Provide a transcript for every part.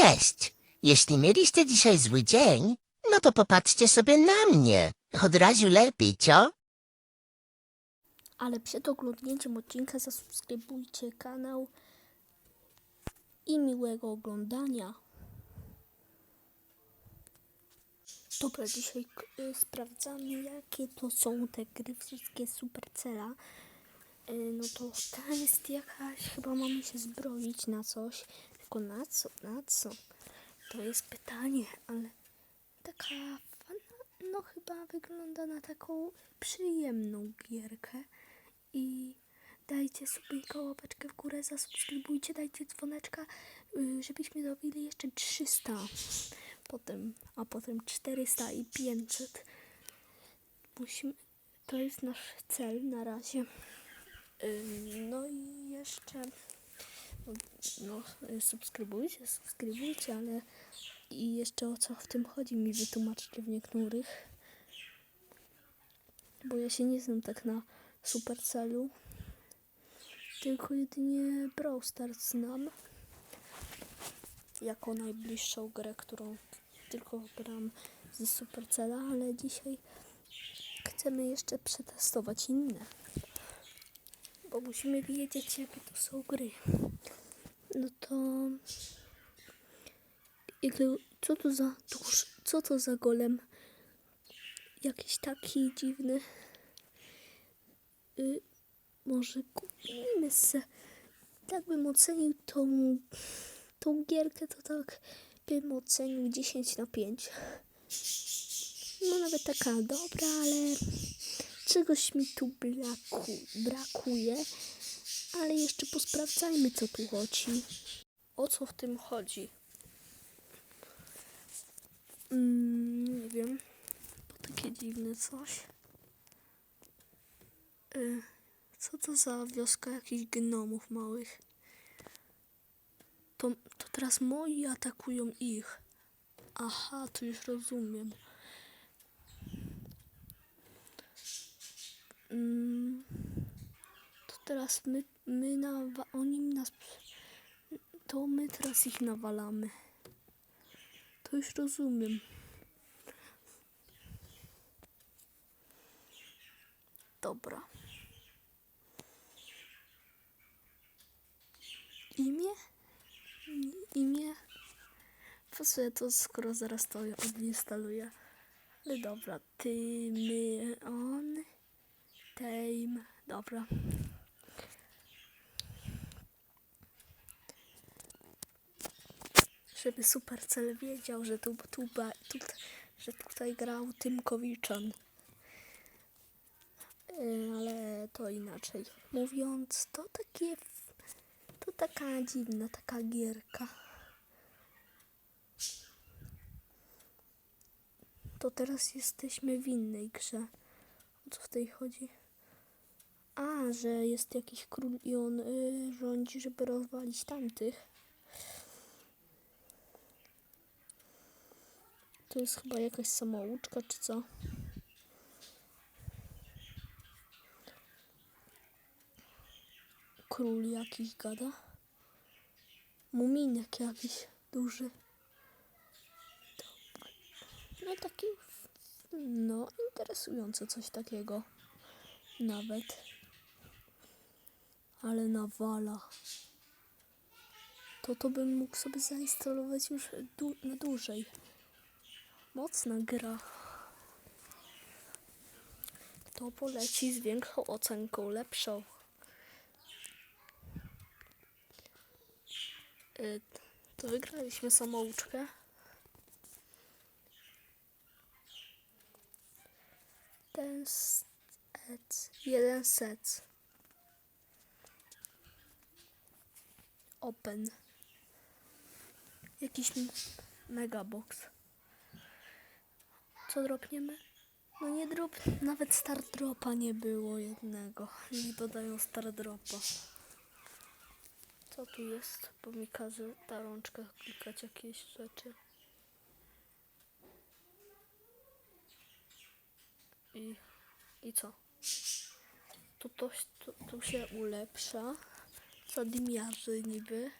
Cześć! Jeśli mieliście dzisiaj zły dzień, no to popatrzcie sobie na mnie. Od razu lepiej, co? Ale przed oglądnięciem odcinka zasubskrybujcie kanał i miłego oglądania. Dobra, dzisiaj y, sprawdzamy jakie to są te gry wszystkie Supercella. Y, no to ta jest jakaś, chyba mamy się zbroić na coś. Tylko na co, na co? To jest pytanie, ale taka fana, no chyba wygląda na taką przyjemną gierkę i dajcie sobie łapeczkę w górę, zasubskrybujcie, dajcie dzwoneczka, y, żebyśmy dobili jeszcze 300, potem, a potem 400 i 500. Musimy, to jest nasz cel na razie. Ym, No i jeszcze no, subskrybujcie, subskrybujcie, ale i jeszcze o co w tym chodzi mi wytłumaczcie w niektórych. Bo ja się nie znam tak na Supercellu. Tylko jedynie Brawl Stars znam. Jako najbliższą grę, którą tylko gram ze Supercella, ale dzisiaj chcemy jeszcze przetestować inne. Bo musimy wiedzieć, jakie to są gry. No to... Co to za co to za golem? Jakiś taki dziwny. Y, może kupimy se. Tak bym ocenił tą, tą gierkę, to tak bym ocenił 10 na 5. No nawet taka dobra, ale czegoś mi tu braku, brakuje. Ale jeszcze posprawdzajmy, co tu chodzi. O co w tym chodzi? Mm, nie wiem. Bo takie dziwne coś. Y, co to za wioska jakichś gnomów małych? To, to teraz moi atakują ich. Aha, to już rozumiem. Mm, to teraz my, my nawa- oni nas... To my teraz ich nawalamy. To już rozumiem. Dobra. Imię? Imię? Ja to, skoro zaraz to odinstaluję? Ale dobra, ty, my, on, tame, dobra. Żeby Supercell wiedział, że tu, tu, tu, że tutaj grał Tymkowiczan. Y, ale to inaczej. Mówiąc, to takie. To taka dziwna, taka gierka. To teraz jesteśmy w innej grze. O co w tej chodzi? A, że jest jakiś król i on y, rządzi, żeby rozwalić tamtych. To jest chyba jakaś samouczka, czy co? Król jakiś gada. Muminek jakiś duży. No taki, no interesujące coś takiego. Nawet. Ale nawala. To to bym mógł sobie zainstalować już du- na dłużej. Mocna gra. To poleci z większą ocenką, lepszą. Y, To wygraliśmy samouczkę. Ten set. Jeden set. Open. Jakiś megabox. Co dropniemy? No nie drop, nawet star dropa nie było jednego. Nie dodają star dropa. Co tu jest? Bo mi każe ta rączka klikać jakieś rzeczy. I, i co? Tu, to, tu, tu się ulepsza. Zadymiarzy niby.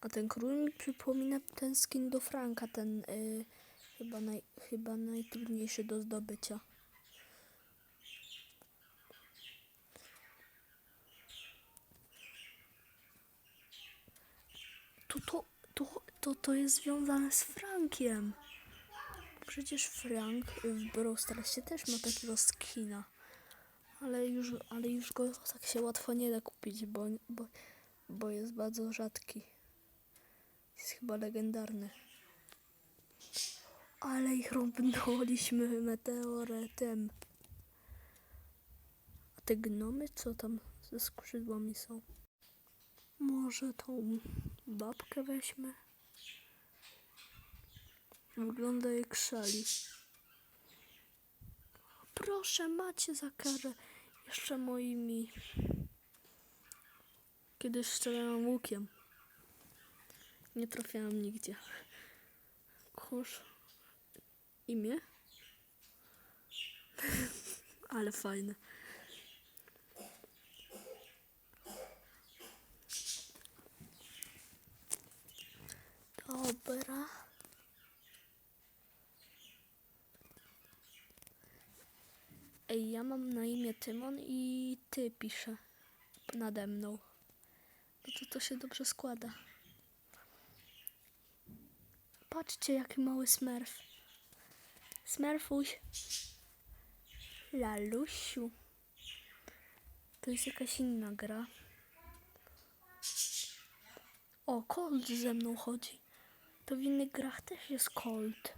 A ten król mi przypomina ten skin do Franka, ten y, chyba, naj, chyba najtrudniejszy do zdobycia. To, to, to, to, to jest związane z Frankiem. Przecież Frank w Brawl Starsie też ma takiego skina. Ale już, ale już go tak się łatwo nie da kupić, bo, bo, bo jest bardzo rzadki. Jest chyba legendarny. Ale ich rąbnęliśmy meteorytem. A te gnomy co tam ze skrzydłami są? Może tą babkę weźmy? Wygląda jak szali. Proszę, macie za karę jeszcze moimi. Kiedyś strzelałam łukiem. Nie trafiałam nigdzie. Kurz. Imię? Ale fajne. Dobra. Ej, ja mam na imię Tymon i ty piszę nade mną. No to to się dobrze składa. Patrzcie, jaki mały smerf. Smerfuś. Lalusiu. To jest jakaś inna gra. O, Colt ze mną chodzi. To w innych grach też jest Colt.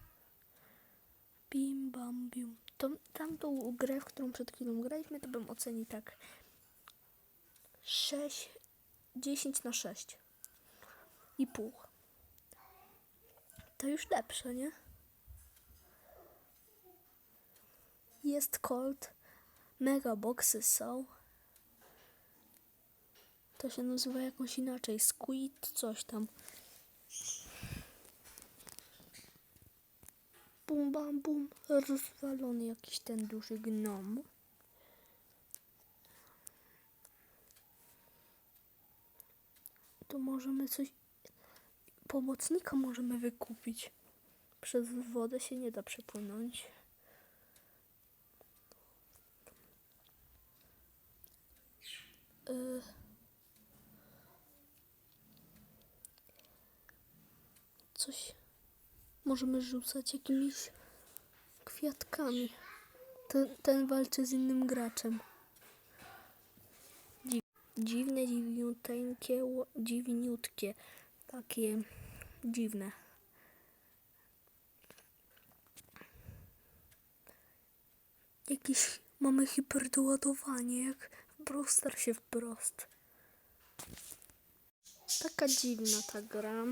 Bim bam bium. To, tamtą grę, w którą przed chwilą graliśmy, to bym ocenił tak 6, 10 na 6 i pół. To już lepsze, nie? Jest Colt, mega boxy są. To się nazywa jakoś inaczej, Squid, coś tam. Bum, bam, bum. Rozwalony jakiś ten duży gnom. To możemy coś... Pomocnika możemy wykupić. Przez wodę się nie da przepłynąć. Y... Coś możemy rzucać jakimiś kwiatkami. Ten, ten walczy z innym graczem. Dzi- Dziwne, dziwniuteńkie, dziwniutkie. Takie dziwne. Jakieś mamy hiperdoładowanie, jak w Brawl Starsie wprost. Taka dziwna ta gra.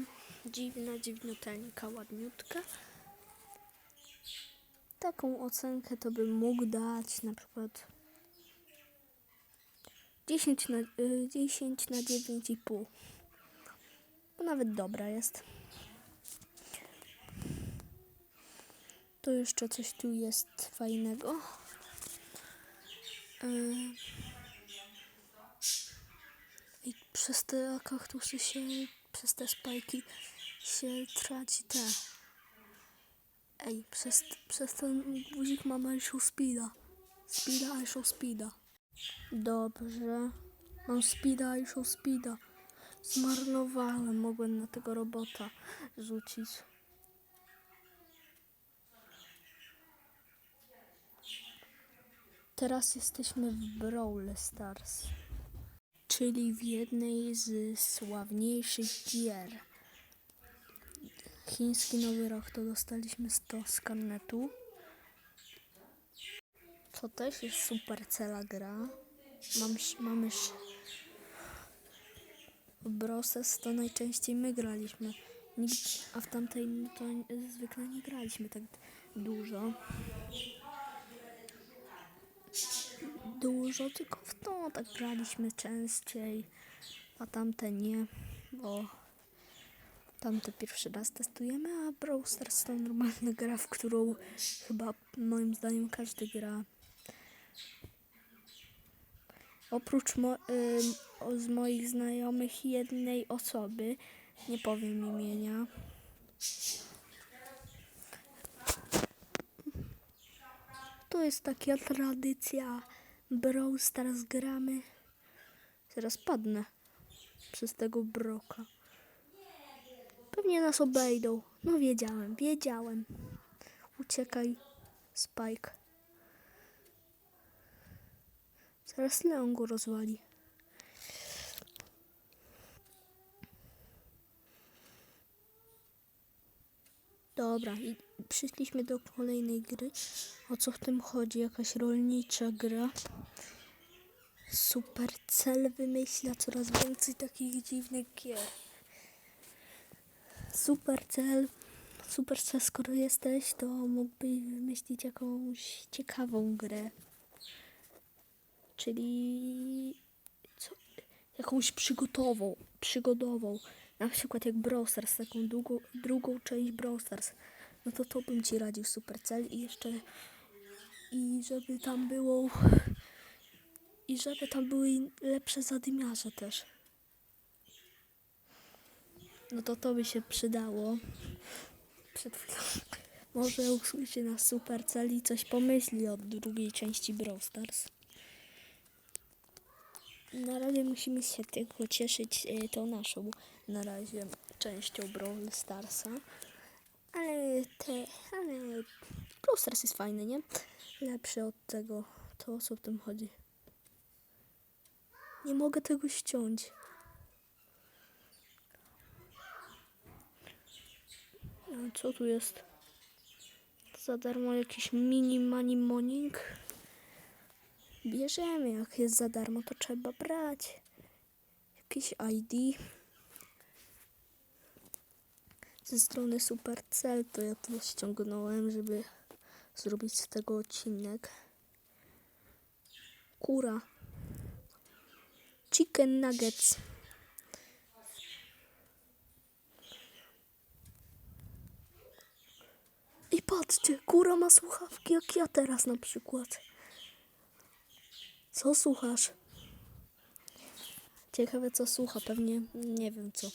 Dziwna, dziwniuteńka, ładniutka. Taką ocenkę to bym mógł dać na przykład 10 na, y, 10 na 9,5. Bo nawet dobra jest. To jeszcze coś tu jest fajnego. Y, I przez te kaktusy się, przez te spajki się traci te. Ej, przez, przez ten guzik mam Aishu Speeda. Speeda, Aishu Speeda. Dobrze. Mam Speeda, Aishu Speeda. Zmarnowałem, mogłem na tego robota rzucić. Teraz jesteśmy w Brawl Stars, czyli w jednej z sławniejszych gier. Chiński Nowy Rok to dostaliśmy 100 z karnetu. To też jest super cela gra. Mam, mamy Broses to najczęściej my graliśmy. A w tamtej to zwykle nie graliśmy tak dużo. Dużo, tylko w to tak graliśmy częściej, a tamte nie, bo tamte pierwszy raz testujemy, a Brawl Stars to normalna gra, w którą chyba moim zdaniem każdy gra. Oprócz mo- o- z moich znajomych jednej osoby, Nie powiem imienia. To jest taka tradycja. Brawl Stars gramy. Zaraz padnę przez tego broka. Pewnie nas obejdą. No wiedziałem, wiedziałem. Uciekaj, Spike. Zaraz Leon go rozwali. Dobra, i przyszliśmy do kolejnej gry. O co w tym chodzi? Jakaś rolnicza gra. Supercell wymyśla coraz więcej takich dziwnych gier. Supercell, Supercell, skoro jesteś, to mógłbyś wymyślić jakąś ciekawą grę. Czyli co? jakąś przygotową, przygodową. Na przykład jak Brawl Stars, taką długą, drugą część Brawl Stars. No to to bym ci radził Supercell i jeszcze i żeby tam było i żeby tam były lepsze zadymiarze też. No to to by się przydało. Przed chwilą. Może usłyszy nas Supercell i coś pomyśli o drugiej części Brawl Stars. Na razie musimy się tylko cieszyć e, tą naszą na razie częścią Brawl Starsa. Ale te, ale Brawl Stars jest fajny, nie? Lepszy od tego. To o co w tym chodzi? Nie mogę tego ściąć. A co tu jest? Za darmo jakiś mini money morning? Bierzemy, jak jest za darmo, to trzeba brać. Jakieś ID. Ze strony Supercell to ja to ściągnąłem, żeby zrobić z tego odcinek. Kura. Chicken nuggets. I patrzcie, kura ma słuchawki jak ja teraz na przykład. Co słuchasz? Ciekawe co słucha, pewnie nie wiem co.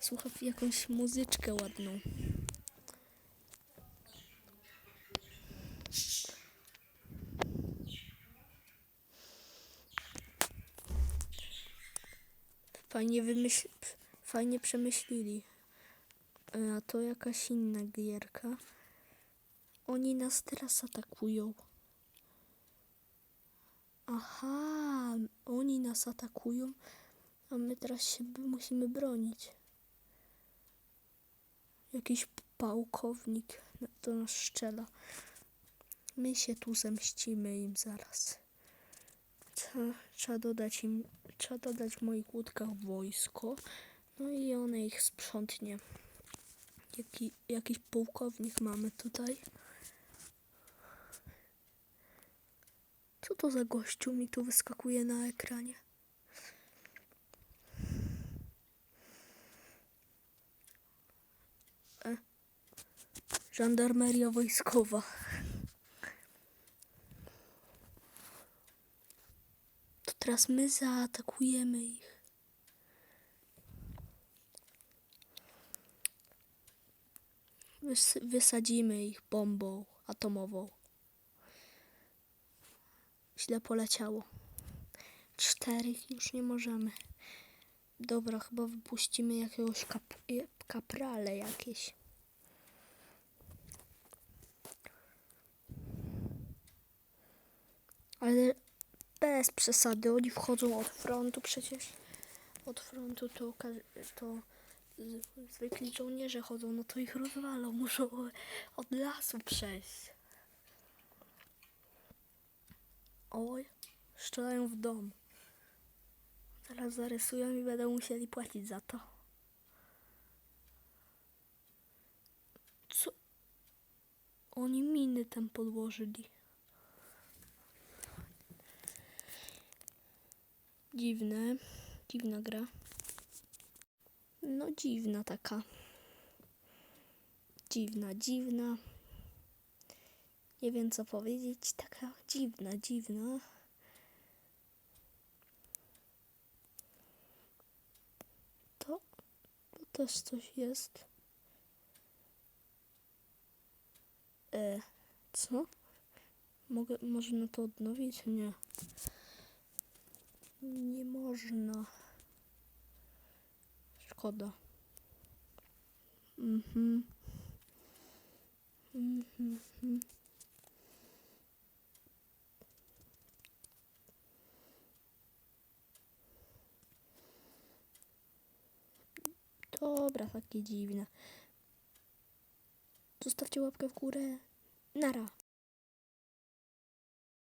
Słucha jakąś muzyczkę ładną. Fajnie wymyśl... Fajnie przemyślili. E, A to jakaś inna gierka. Oni nas teraz atakują. Aha, oni nas atakują, a my teraz się musimy bronić. Jakiś pałkownik do nas strzela. My się tu zemścimy im zaraz. Trzeba, trzeba dodać im, trzeba dodać w moich łódkach wojsko, no i one ich sprzątnie. Jaki, jakiś pułkownik mamy tutaj. Co to za gościu mi tu wyskakuje na ekranie? E. Żandarmeria wojskowa. To teraz my zaatakujemy ich. Wys- wysadzimy ich bombą atomową. Źle poleciało. Czterech już nie możemy. Dobra, chyba wypuścimy jakiegoś kap kaprale jakieś. Ale bez przesady, oni wchodzą od frontu przecież. Od frontu to, to zwykli żołnierze chodzą, no to ich rozwalą, muszą od lasu przejść. Oj, strzelają w dom. Zaraz zarysują i będą musieli płacić za to. Co? Oni miny tam podłożyli. Dziwne. Dziwna gra. No dziwna taka. Dziwna, dziwna. Nie wiem co powiedzieć. Taka dziwna, dziwna. To, to też coś jest. E, co? Mogę, można to odnowić? Nie. Nie można. Szkoda. Mhm. Mhm. mhm. Dobra, takie dziwne. Zostawcie łapkę w górę. Nara.